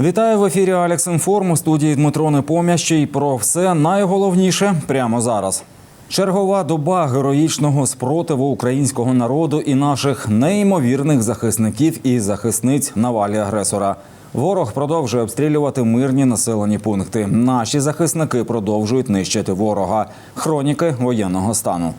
Вітаю в ефірі Алекс Інформ у студії Дмитро Непомящий. Про все найголовніше прямо зараз. Чергова доба героїчного спротиву українського народу і наших неймовірних захисників і захисниць на валі агресора. Ворог продовжує обстрілювати мирні населені пункти. Наші захисники продовжують нищити ворога. Хроніки воєнного стану.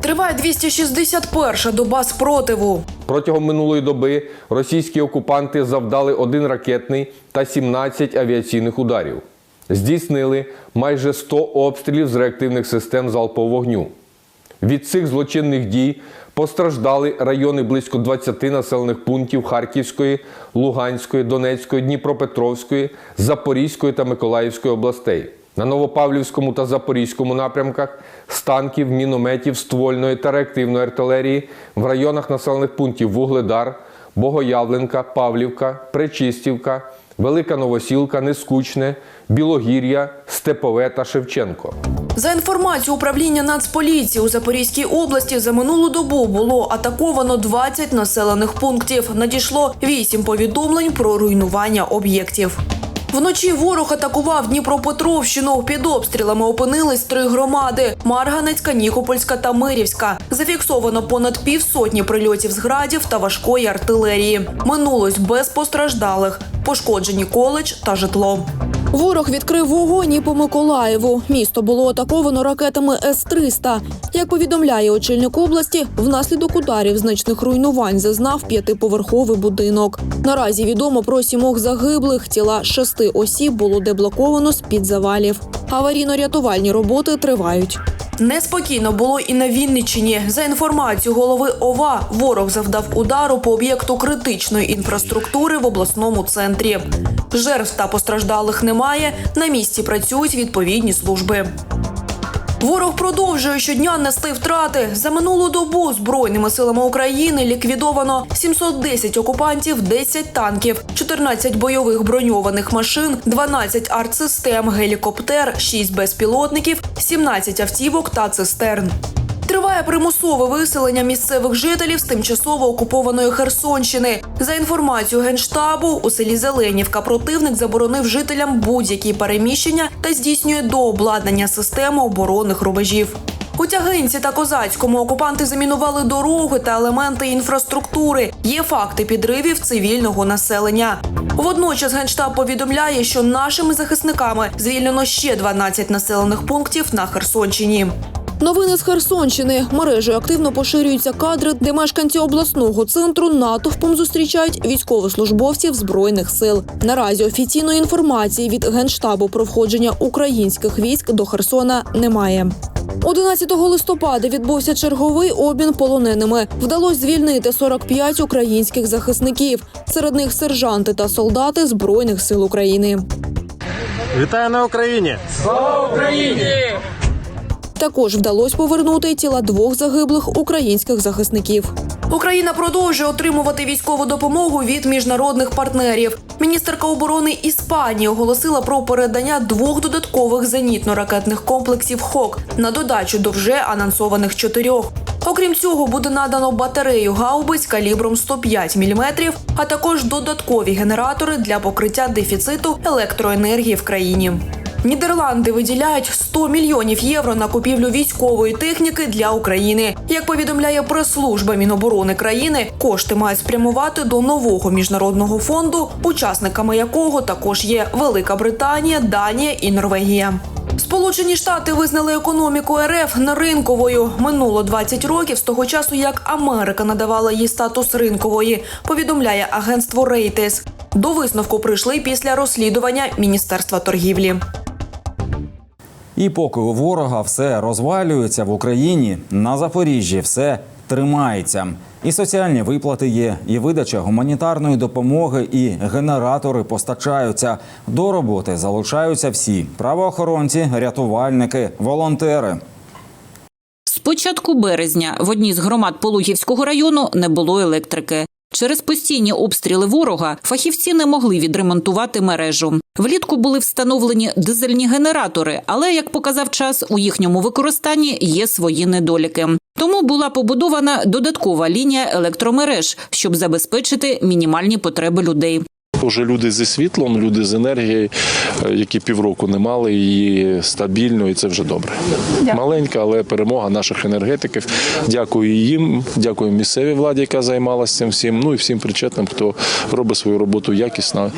Триває 261-ша доба спротиву. Протягом минулої доби російські окупанти завдали один ракетний та 17 авіаційних ударів. Здійснили майже 100 обстрілів з реактивних систем залпового вогню. Від цих злочинних дій постраждали райони близько 20 населених пунктів Харківської, Луганської, Донецької, Дніпропетровської, Запорізької та Миколаївської областей. На Новопавлівському та Запорізькому напрямках з танків, мінометів, ствольної та реактивної артилерії в районах населених пунктів Вугледар, Богоявленка, Павлівка, Пречистівка, Велика Новосілка, Нескучне, Білогір'я, Степове та Шевченко. За інформацією управління Нацполіції у Запорізькій області за минулу добу було атаковано 20 населених пунктів. Надійшло 8 повідомлень про руйнування об'єктів. Вночі ворог атакував Дніпропетровщину. Під обстрілами опинились три громади: Марганецька, Нікопольська та Мирівська. Зафіксовано понад півсотні прильотів з градів та важкої артилерії. Минулось без постраждалих, пошкоджені коледж та житло. Ворог відкрив вогонь і по Миколаєву. Місто було атаковано ракетами С-300. Як повідомляє очільник області, внаслідок ударів значних руйнувань зазнав п'ятиповерховий будинок. Наразі відомо про сімох загиблих. Тіла шести осіб було деблоковано з-під завалів. Аварійно-рятувальні роботи тривають. Неспокійно було і на Вінниччині. За інформацією голови ОВА, ворог завдав удару по об'єкту критичної інфраструктури в обласному центрі. Жертв та постраждалих немає. На місці працюють відповідні служби. Ворог продовжує щодня нести втрати. За минулу добу збройними силами України ліквідовано 710 окупантів, 10 танків, 14 бойових броньованих машин, 12 артсистем, гелікоптер, 6 безпілотників, 17 автівок та цистерн. Триває примусове виселення місцевих жителів з тимчасово окупованої Херсонщини. За інформацією генштабу, у селі Зеленівка противник заборонив жителям будь-які переміщення та здійснює дообладнання системи оборонних рубежів. У Тягинці та Козацькому окупанти замінували дороги та елементи інфраструктури. Є факти підривів цивільного населення. Водночас генштаб повідомляє, що нашими захисниками звільнено ще 12 населених пунктів на Херсонщині. Новини з Херсонщини мережею активно поширюються кадри, де мешканці обласного центру натовпом зустрічають військовослужбовців збройних сил. Наразі офіційної інформації від генштабу про входження українських військ до Херсона немає. 11 листопада відбувся черговий обмін полоненими. Вдалося звільнити 45 українських захисників. Серед них сержанти та солдати збройних сил України. Вітаю на Україні! Також вдалося повернути тіла двох загиблих українських захисників. Україна продовжує отримувати військову допомогу від міжнародних партнерів. Міністерка оборони Іспанії оголосила про передання двох додаткових зенітно-ракетних комплексів ХОК на додачу до вже анонсованих чотирьох. Окрім цього, буде надано батарею гаубиць калібром 105 мм, а також додаткові генератори для покриття дефіциту електроенергії в країні. Нідерланди виділяють 100 мільйонів євро на купівлю військової техніки для України. Як повідомляє прес-служба Міноборони країни, кошти мають спрямувати до нового міжнародного фонду, учасниками якого також є Велика Британія, Данія і Норвегія. Сполучені Штати визнали економіку РФ неринковою. Минуло 20 років з того часу, як Америка надавала їй статус ринкової. Повідомляє агентство Рейтес. До висновку прийшли після розслідування Міністерства торгівлі. І поки у ворога все розвалюється в Україні, на Запоріжжі все тримається. І соціальні виплати є, і видача гуманітарної допомоги, і генератори постачаються. До роботи залучаються всі правоохоронці, рятувальники, волонтери. З початку березня в одній з громад Пологівського району не було електрики. Через постійні обстріли ворога фахівці не могли відремонтувати мережу. Влітку були встановлені дизельні генератори, але як показав час, у їхньому використанні є свої недоліки. Тому була побудована додаткова лінія електромереж, щоб забезпечити мінімальні потреби людей. Уже люди зі світлом, люди з енергією, е, які півроку не мали її стабільно, і це вже добре. Маленька, але перемога наших енергетиків. Дякую їм, дякую місцевій владі, яка займалася цим всім. Ну і всім причетним, хто робить свою роботу якісно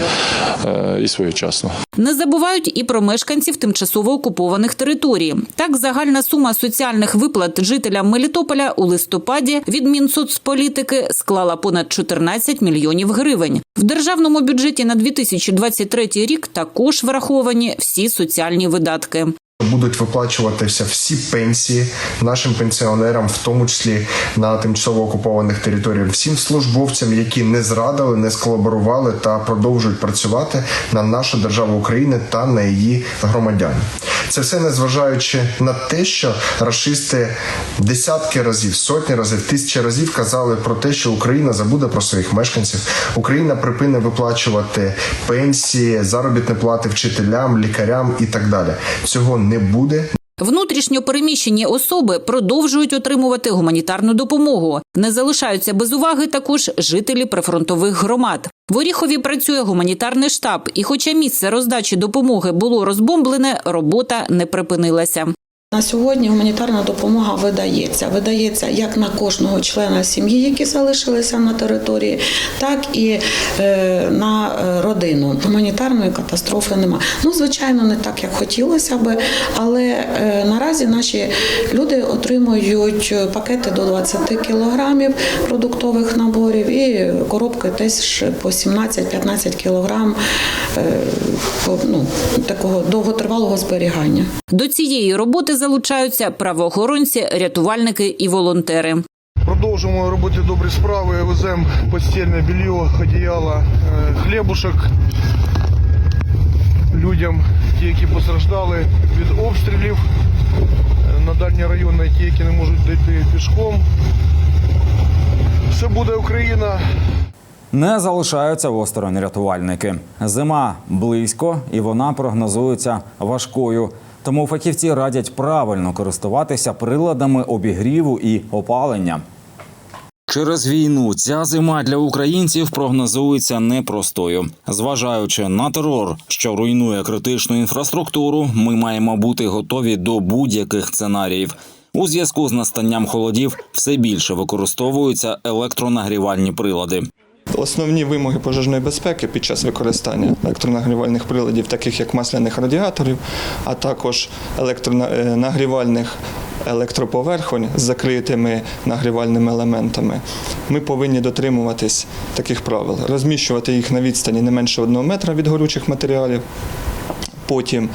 е, і своєчасно. Не забувають і про мешканців тимчасово окупованих територій. Так, загальна сума соціальних виплат жителям Мелітополя у листопаді від Мінсоцполітики склала понад 14 мільйонів гривень. В державному бюджеті на 2023 рік також враховані всі соціальні видатки. Будуть виплачуватися всі пенсії нашим пенсіонерам, в тому числі на тимчасово окупованих територіях, всім службовцям, які не зрадили, не сколаборували та продовжують працювати на нашу державу України та на її громадян. Це все незважаючи на те, що рашисти десятки разів, сотні разів, тисячі разів казали про те, що Україна забуде про своїх мешканців, Україна припине виплачувати пенсії, заробітні плати вчителям, лікарям і так далі. Цього не буде. Внутрішньо переміщені особи продовжують отримувати гуманітарну допомогу. Не залишаються без уваги також жителі прифронтових громад. В Оріхові працює гуманітарний штаб, і, хоча місце роздачі допомоги було розбомблене, робота не припинилася. На сьогодні гуманітарна допомога видається. Видається як на кожного члена сім'ї, які залишилися на території, так і е, на е, родину. Гуманітарної катастрофи нема. Ну, звичайно, не так, як хотілося би, але е, наразі наші люди отримують пакети до 20 кілограмів продуктових наборів і коробки теж по 17-15 кілограм ну, такого довготривалого зберігання. До цієї роботи залучаються правоохоронці, рятувальники і волонтери. Продовжуємо робити добрі справи. Веземо постільне белье, одіяло, е, хлібушок людям, ті, які постраждали від обстрілів е, на дальні райони, ті, які не можуть дійти пішком. Все буде Україна. Не залишаються осторонь рятувальники. Зима близько і вона прогнозується важкою. Тому фахівці радять правильно користуватися приладами обігріву і опалення. Через війну ця зима для українців прогнозується непростою. Зважаючи на терор, що руйнує критичну інфраструктуру, ми маємо бути готові до будь-яких сценаріїв. У зв'язку з настанням холодів все більше використовуються електронагрівальні прилади. Основні вимоги пожежної безпеки під час використання електронагрівальних приладів, таких як масляних радіаторів, а також електронагрівальних електроповерхонь з закритими нагрівальними елементами, ми повинні дотримуватись таких правил, розміщувати їх на відстані не менше одного метра від горючих матеріалів. Потім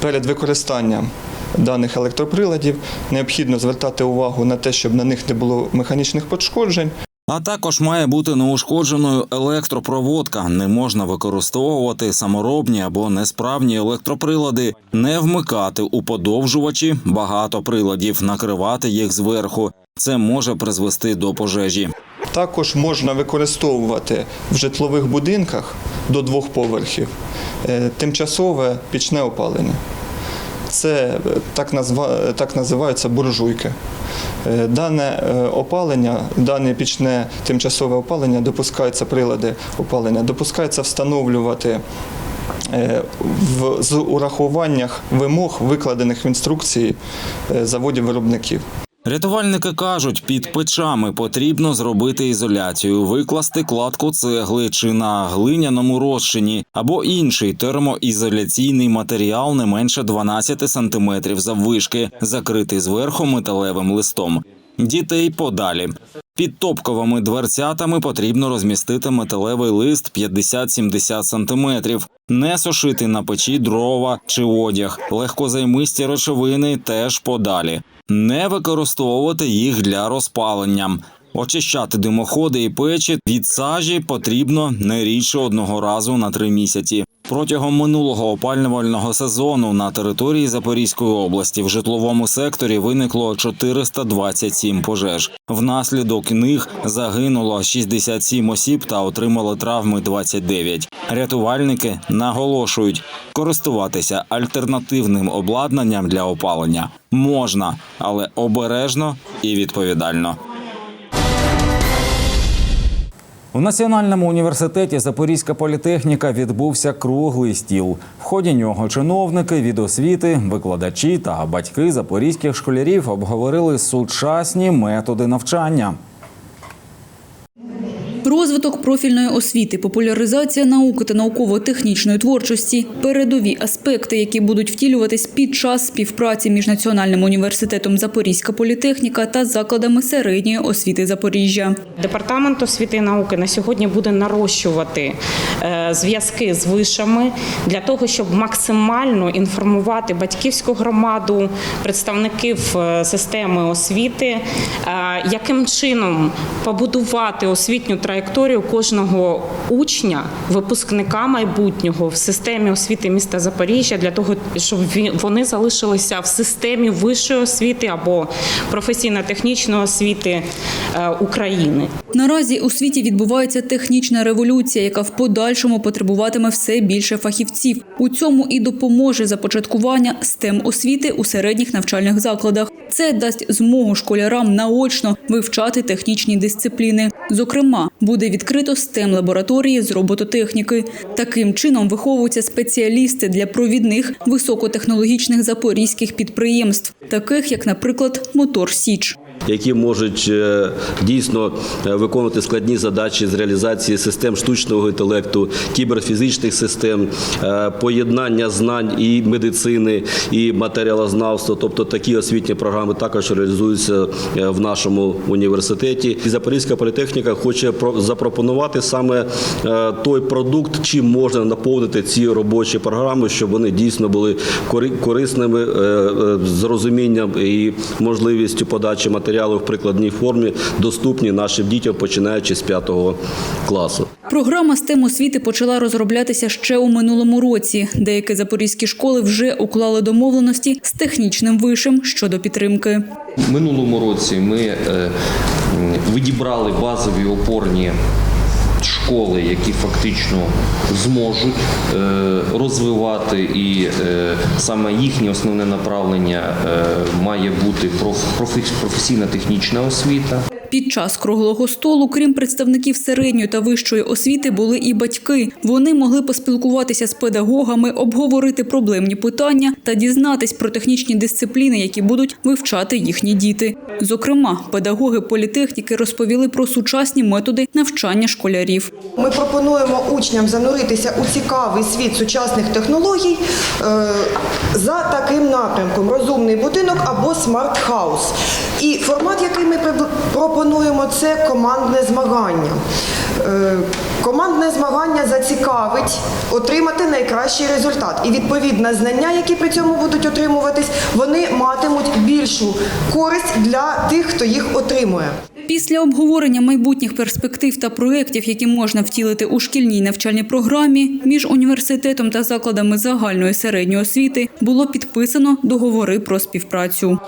перед використанням даних електроприладів необхідно звертати увагу на те, щоб на них не було механічних пошкоджень. А також має бути неушкодженою електропроводка. Не можна використовувати саморобні або несправні електроприлади, не вмикати у подовжувачі багато приладів, накривати їх зверху. Це може призвести до пожежі. Також можна використовувати в житлових будинках до двох поверхів е, тимчасове пічне опалення. Це е, так, назва, так називаються буржуйки. Е, Дане е, опалення, дане пічне тимчасове опалення, допускаються прилади опалення, допускається встановлювати е, з урахуваннях вимог, викладених в інструкції е, заводів-виробників. Рятувальники кажуть, під печами потрібно зробити ізоляцію, викласти кладку цегли чи на глиняному розчині або інший термоізоляційний матеріал не менше 12 см заввишки, закритий зверху металевим листом. Дітей подалі. Під топковими дверцятами потрібно розмістити металевий лист 50-70 см. Не сушити на печі дрова чи одяг, легкозаймисті речовини теж подалі. Не використовувати їх для розпалення. Очищати димоходи і печі від сажі потрібно не рідше одного разу на три місяці. Протягом минулого опалювального сезону на території Запорізької області в житловому секторі виникло 427 пожеж. Внаслідок них загинуло 67 осіб та отримали травми 29. Рятувальники наголошують, користуватися альтернативним обладнанням для опалення можна, але обережно і відповідально. У Національному університеті Запорізька політехніка відбувся круглий стіл. В ході нього чиновники від освіти, викладачі та батьки запорізьких школярів обговорили сучасні методи навчання. Розвиток профільної освіти, популяризація науки та науково-технічної творчості передові аспекти, які будуть втілюватись під час співпраці між Національним університетом Запорізька політехніка та закладами середньої освіти Запоріжжя. Департамент освіти і науки на сьогодні буде нарощувати е, зв'язки з вишами для того, щоб максимально інформувати батьківську громаду, представників е, системи освіти, е, яким чином побудувати освітню траєкторію кожного учня, випускника майбутнього в системі освіти міста Запоріжжя для того, щоб вони залишилися в системі вищої освіти або професійно-технічної освіти е, України. Наразі у світі відбувається технічна революція, яка в подальшому потребуватиме все більше фахівців. У цьому і допоможе започаткування STEM освіти у середніх навчальних закладах. Це дасть змогу школярам наочно вивчати технічні дисципліни. Зокрема, буде відкрито STEM лабораторії з робототехніки. Таким чином виховуються спеціалісти для провідних високотехнологічних запорізьких підприємств, таких як, наприклад, Мотор Січ. Які можуть е, дійсно е, виконувати складні задачі з реалізації систем штучного інтелекту, кіберфізичних систем, е, поєднання знань і медицини, і матеріалознавства. Тобто такі освітні програми також реалізуються в нашому університеті. І Запорізька політехніка хоче про- запропонувати саме той продукт, чим можна наповнити ці робочі програми, щоб вони дійсно були кори- корисними з розумінням і можливістю подачі матеріалу в прикладній формі, доступні нашим дітям, починаючи з 5 класу. Програма STEM освіти почала розроблятися ще у минулому році. Деякі запорізькі школи вже уклали домовленості з технічним вишем щодо підтримки. В минулому році ми е, відібрали базові опорні школи, які фактично зможуть е, розвивати, і е, саме їхнє основне направлення е, має бути проф- профі- професійна-технічна освіта. Під час круглого столу, крім представників середньої та вищої освіти, були і батьки. Вони могли поспілкуватися з педагогами, обговорити проблемні питання та дізнатись про технічні дисципліни, які будуть вивчати їхні діти. Зокрема, педагоги політехніки розповіли про сучасні методи навчання школярів. Ми пропонуємо учням зануритися у цікавий світ сучасних технологій е, за таким напрямком: розумний будинок або смарт-хаус. І формат, який ми приб- пропонуємо, це командне змагання. Е, Командне змагання зацікавить отримати найкращий результат. І відповідно знання, які при цьому будуть отримуватись, вони матимуть більшу користь для тих, хто їх отримує. Після обговорення майбутніх перспектив та проєктів, які можна втілити у шкільній навчальній програмі, між університетом та закладами загальної середньої освіти було підписано договори про співпрацю.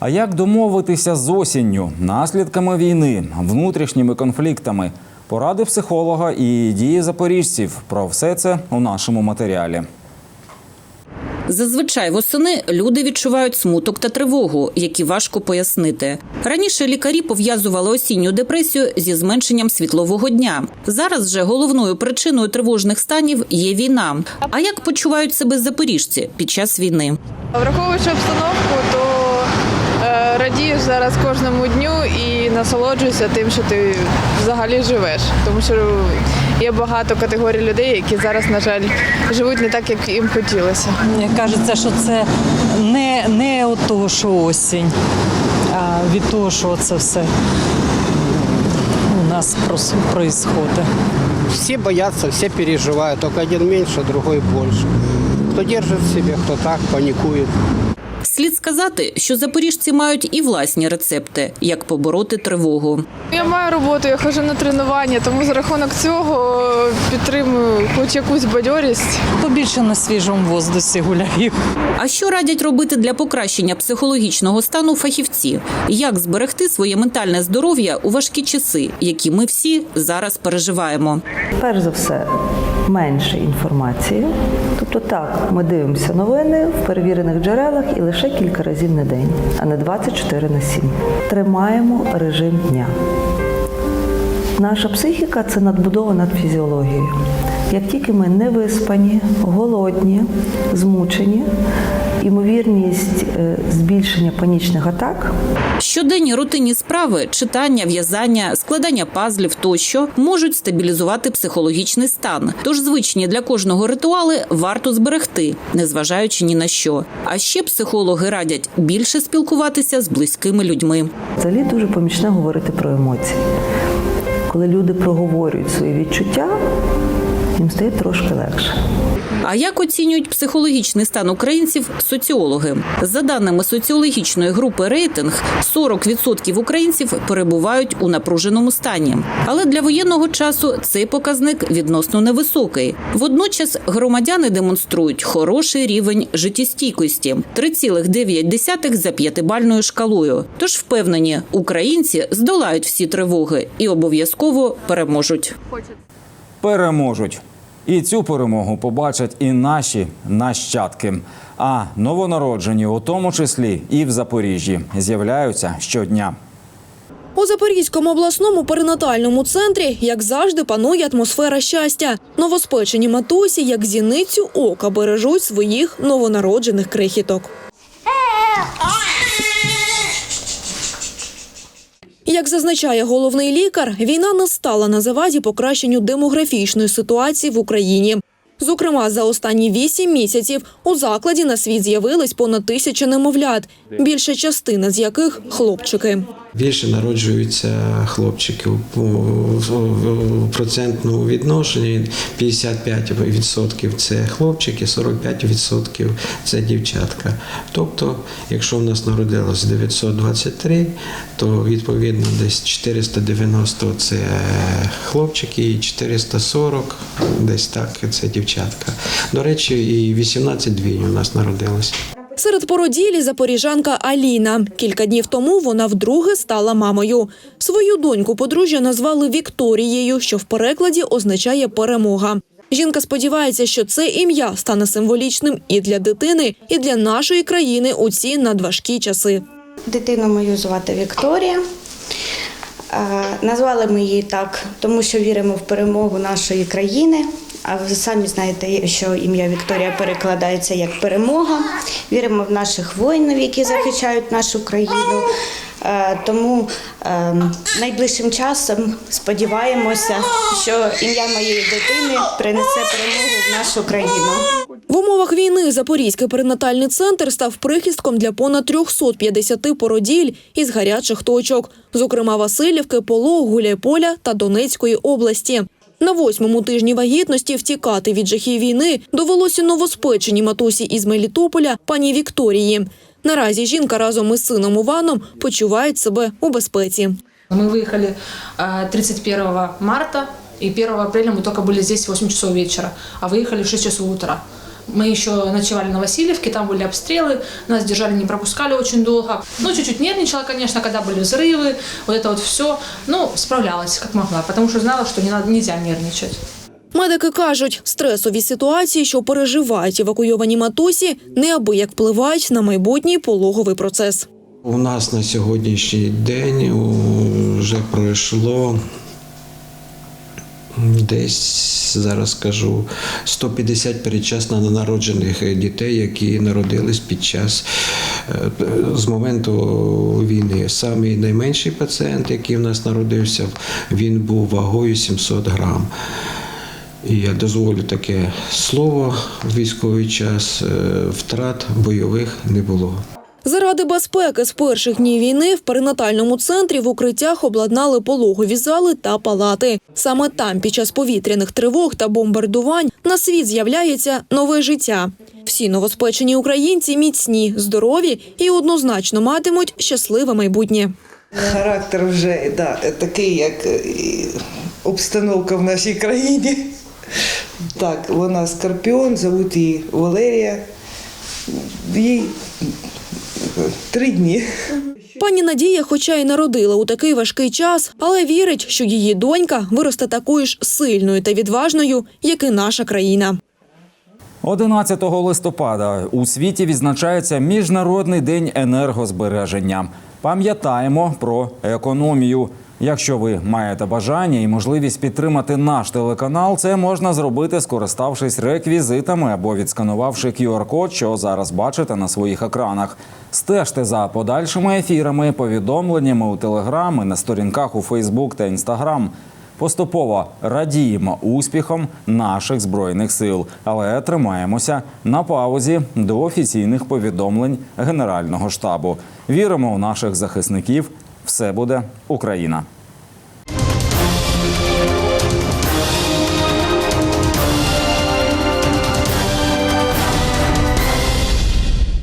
А як домовитися з осінню, наслідками війни, внутрішніми конфліктами? Поради психолога і дії запоріжців. Про все це у нашому матеріалі. Зазвичай восени люди відчувають смуток та тривогу, які важко пояснити. Раніше лікарі пов'язували осінню депресію зі зменшенням світлового дня. Зараз же головною причиною тривожних станів є війна. А як почувають себе запоріжці під час війни? Враховуючи обстановку, то радієш зараз кожному дню і насолоджуєшся тим, що ти взагалі живеш. Тому що є багато категорій людей, які зараз, на жаль, живуть не так, як їм хотілося. Мені кажеться, що це не, не того, що осінь, а від того, що це все у нас відбувається. Все боятся, все переживают, только один меньше, другой больше. Кто держит в себе, кто так, паникует. Слід сказати, що запоріжці мають і власні рецепти, як побороти тривогу. Я маю роботу, я ходжу на тренування, тому за рахунок цього підтримую хоч якусь бадьорість. Побільше на свіжому воздусі гуляю. А що радять робити для покращення психологічного стану фахівці? Як зберегти своє ментальне здоров'я у важкі часи, які ми всі зараз переживаємо? Перш за все, менше інформації. Тобто так, ми дивимося новини в перевірених джерелах і лише кілька разів на день, а не 24 на 7. Тримаємо режим дня. Наша психіка це надбудова над фізіологією. Як тільки ми не виспані, голодні, змучені, ймовірність е, збільшення панічних атак Щоденні рутинні справи, читання, в'язання, складання пазлів тощо можуть стабілізувати психологічний стан. Тож звичні для кожного ритуали варто зберегти, незважаючи ні на що. А ще психологи радять більше спілкуватися з близькими людьми. Взагалі дуже помічне говорити про емоції. Коли люди проговорюють свої відчуття, їм стає трошки легше. А як оцінюють психологічний стан українців соціологи? За даними соціологічної групи рейтинг, 40% українців перебувають у напруженому стані. Але для воєнного часу цей показник відносно невисокий. Водночас громадяни демонструють хороший рівень життєстійкості 3,9 за п'ятибальною шкалою. Тож впевнені, українці здолають всі тривоги і обов'язково переможуть. Переможуть. І цю перемогу побачать і наші нащадки. А новонароджені, у тому числі і в Запоріжжі, з'являються щодня. У Запорізькому обласному перинатальному центрі, як завжди, панує атмосфера щастя. Новоспечені матусі, як зіницю ока, бережуть своїх новонароджених крихіток. Як зазначає головний лікар, війна не стала на заваді покращенню демографічної ситуації в Україні. Зокрема, за останні вісім місяців у закладі на світ з'явились понад тисяча немовлят, більша частина з яких хлопчики. Більше народжуються хлопчики у процентному відношенні 55% це хлопчики, 45% це дівчатка. Тобто, якщо в нас народилось 923, то відповідно десь 490 це хлопчики і 440 десь так це дівчатка. До речі, і 18 двійень у нас народилось. Серед породілі запоріжанка Аліна. Кілька днів тому вона вдруге стала мамою. Свою доньку подружжя назвали Вікторією, що в перекладі означає перемога. Жінка сподівається, що це ім'я стане символічним і для дитини, і для нашої країни у ці надважкі часи. Дитину мою звати Вікторія. Е, Назвали ми її так, тому що віримо в перемогу нашої країни. А ви самі знаєте, що ім'я Вікторія перекладається як перемога. Віримо в наших воїнів, які захищають нашу країну. Е, Тому е, найближчим часом сподіваємося, що ім'я моєї дитини принесе перемогу в нашу країну. В умовах війни Запорізький перинатальний центр став прихистком для понад 350 породіль із гарячих точок, зокрема Васильівки, Полог, Гуляйполя та Донецької області. На восьмому тижні вагітності втікати від жахів війни довелося новоспеченій матусі із Мелітополя пані Вікторії. Наразі жінка разом із сином Уваном почувають себе у безпеці. Мы выехали э, 31 марта, и 1 апреля мы только были здесь в 8 часов вечера, а выехали в 6 часов утра. Мы еще ночевали на Васильевке, там были обстрелы, нас держали, не пропускали очень долго. Ну, чуть-чуть нервничала, конечно, когда были взрывы, вот это вот все. Ну, справлялась как могла, потому что знала, что не надо, нельзя нервничать. Медики кажуть, стресові ситуації, що переживають евакуйовані матусі, неабияк впливають на майбутній пологовий процес. У нас на сьогоднішній день вже пройшло десь зараз скажу 150 передчасно народжених дітей, які народились під час е, з моменту війни. Самий найменший пацієнт, який в нас народився, він був вагою 700 грам. І я дозволю таке слово в військовий час. е, Втрат бойових не було. Заради безпеки з перших днів війни в перинатальному центрі в укриттях обладнали пологові зали та палати. Саме там, під час повітряних тривог та бомбардувань, на світ з'являється нове життя. Всі новоспечені українці міцні, здорові і однозначно матимуть щасливе майбутнє. Характер вже да, такий, як обстановка в нашій країні. Так, вона скорпіон, зовуть її Валерія. Їй три дні. Пані Надія, хоча й народила у такий важкий час, але вірить, що її донька виросте такою ж сильною та відважною, як і наша країна. 11 листопада у світі відзначається Міжнародний день енергозбереження. Пам'ятаємо про економію. Якщо ви маєте бажання і можливість підтримати наш телеканал, це можна зробити, скориставшись реквізитами або відсканувавши QR-код, що зараз бачите на своїх екранах. Стежте за подальшими ефірами, повідомленнями у Телеграм і на сторінках у Фейсбук та Інстаграм. Поступово радіємо успіхом наших збройних сил, але тримаємося на паузі до офіційних повідомлень Генерального штабу. Віримо у наших захисників. Все буде Україна.